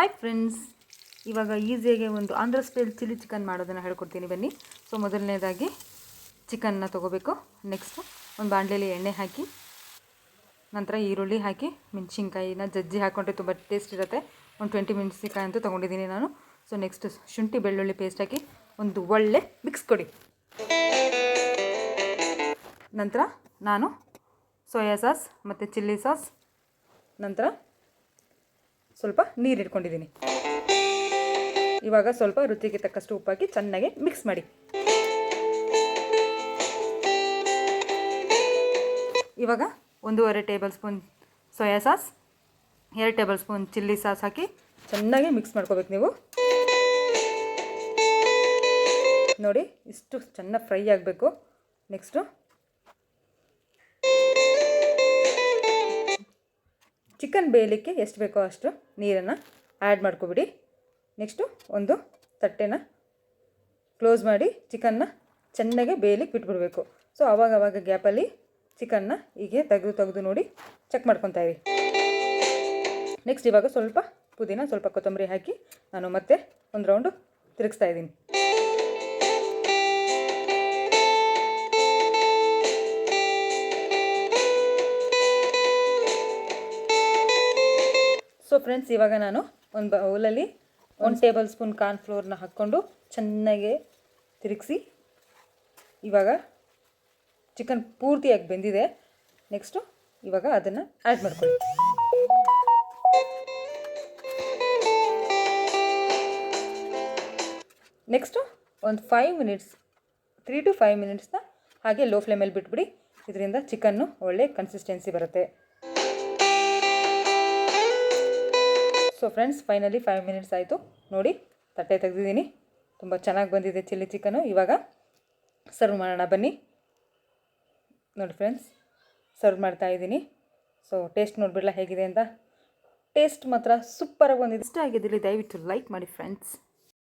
Hi friends ಇವಾಗ ಈಸಿಯಾಗಿ ಒಂದು ಆಂಧ್ರ ಸ್ಟೈಲ್ ಚಿಲ್ಲಿ ಚಿಕನ್ ಮಾಡೋದನ್ನು ಹೇಳ್ಕೊಡ್ತೀನಿ ಬನ್ನಿ. ಸೊ ಮೊದಲನೇದಾಗಿ ಚಿಕನ್ನ ತೊಗೋಬೇಕು. ನೆಕ್ಸ್ಟು ಒಂದು ಬಾಣಲೆಯಲ್ಲಿ ಎಣ್ಣೆ ಹಾಕಿ, ನಂತರ ಈರುಳ್ಳಿ ಹಾಕಿ, ಮೆಣಸಿನ್ಕಾಯಿನ ಜಜ್ಜಿ ಹಾಕ್ಕೊಂಡ್ರೆ ತುಂಬ ಟೇಸ್ಟ್ ಇರುತ್ತೆ. ಒಂದು ಟ್ವೆಂಟಿ ಮೆಣಸಿನ್ಕಾಯಿ ಅಂತೂ ತೊಗೊಂಡಿದ್ದೀನಿ ನಾನು. ಸೊ ನೆಕ್ಸ್ಟ್ ಶುಂಠಿ ಬೆಳ್ಳುಳ್ಳಿ ಪೇಸ್ಟ್ ಹಾಕಿ ಒಂದು ಒಳ್ಳೆ ಮಿಕ್ಸ್ ಕೊಡಿ. ನಂತರ ನಾನು ಸೋಯಾ ಸಾಸ್ ಮತ್ತು ಚಿಲ್ಲಿ ಸಾಸ್ ನಂತರ ಸ್ವಲ್ಪ ನೀರು ಇಟ್ಕೊಂಡಿದ್ದೀನಿ. ಇವಾಗ ಸ್ವಲ್ಪ ರುಚಿಗೆ ತಕ್ಕಷ್ಟು ಉಪ್ಪಾಕಿ ಚೆನ್ನಾಗಿ ಮಿಕ್ಸ್ ಮಾಡಿ. ಇವಾಗ ಒಂದೂವರೆ ಟೇಬಲ್ ಸ್ಪೂನ್ ಸೋಯಾ ಸಾಸ್, ಎರಡು ಟೇಬಲ್ ಸ್ಪೂನ್ ಚಿಲ್ಲಿ ಸಾಸ್ ಹಾಕಿ ಚೆನ್ನಾಗಿ ಮಿಕ್ಸ್ ಮಾಡ್ಕೋಬೇಕು ನೀವು. ನೋಡಿ ಇಷ್ಟು ಚೆನ್ನಾಗಿ ಫ್ರೈ ಆಗಬೇಕು. ನೆಕ್ಸ್ಟು ಚಿಕನ್ ಬೇಯಲಿಕ್ಕೆ ಎಷ್ಟು ಬೇಕೋ ಅಷ್ಟು ನೀರನ್ನು ಆ್ಯಡ್ ಮಾಡ್ಕೊಬಿಡಿ. ನೆಕ್ಸ್ಟು ಒಂದು ತಟ್ಟೆನ ಕ್ಲೋಸ್ ಮಾಡಿ ಚಿಕನ್ನ ಚೆನ್ನಾಗೆ ಬೇಯಲಿಕ್ಕೆ ಬಿಟ್ಬಿಡಬೇಕು. ಸೊ ಅವಾಗ ಅವಾಗ ಗ್ಯಾಪಲ್ಲಿ ಚಿಕನ್ನ ಹೀಗೆ ತೆಗೆದು ತೆಗೆದು ನೋಡಿ ಚೆಕ್ ಮಾಡ್ಕೊತಾ ಇರಿ. ನೆಕ್ಸ್ಟ್ ಇವಾಗ ಸ್ವಲ್ಪ ಪುದೀನ, ಸ್ವಲ್ಪ ಕೊತ್ತಂಬರಿ ಹಾಕಿ ನಾನು ಮತ್ತೆ ಒಂದು ರೌಂಡು ತಿರುಗಿಸ್ತಾ ಇದ್ದೀನಿ. ಸೊ ಫ್ರೆಂಡ್ಸ್ ಇವಾಗ ನಾನು ಒಂದು ಬೌಲಲ್ಲಿ ಒಂದು ಟೇಬಲ್ ಸ್ಪೂನ್ ಕಾರ್ನ್ ಫ್ಲೋರ್ನ ಹಾಕ್ಕೊಂಡು ಚೆನ್ನಾಗಿ ತಿರುಗಿಸಿ ಇವಾಗ ಚಿಕನ್ ಪೂರ್ತಿಯಾಗಿ ಬೆಂದಿದೆ. ನೆಕ್ಸ್ಟು ಇವಾಗ ಅದನ್ನು ಆ್ಯಡ್ ಮಾಡ್ಕೊಳ್ಳಿ. ನೆಕ್ಸ್ಟು ಒಂದು five minutes three to five ಮಿನಿಟ್ಸ್ನ ಹಾಗೆ ಲೋ ಫ್ಲೇಮಲ್ಲಿ ಬಿಟ್ಬಿಡಿ. ಇದರಿಂದ ಚಿಕನ್ನು ಒಳ್ಳೆ ಕನ್ಸಿಸ್ಟೆನ್ಸಿ ಬರುತ್ತೆ. So friends finally five minutes ಆಯಿತು. ನೋಡಿ, ತಟ್ಟೆ ತೆಗೆದಿದ್ದೀನಿ. ತುಂಬ ಚೆನ್ನಾಗಿ ಬಂದಿದೆ ಚಿಲ್ಲಿ ಚಿಕನು. ಇವಾಗ ಸರ್ವ್ ಮಾಡೋಣ, ಬನ್ನಿ. ನೋಡಿ ಫ್ರೆಂಡ್ಸ್ ಸರ್ವ್ ಮಾಡ್ತಾ ಇದ್ದೀನಿ. ಸೊ ಟೇಸ್ಟ್ ನೋಡಿಬಿಡಲ್ಲ ಹೇಗಿದೆ ಅಂತ? ಟೇಸ್ಟ್ ಮಾತ್ರ ಸೂಪರಾಗಿ ಬಂದಿದೆ. ಇಷ್ಟ ಆಗಿದ್ದಲ್ಲಿ ದಯವಿಟ್ಟು ಲೈಕ್ ಮಾಡಿ ಫ್ರೆಂಡ್ಸ್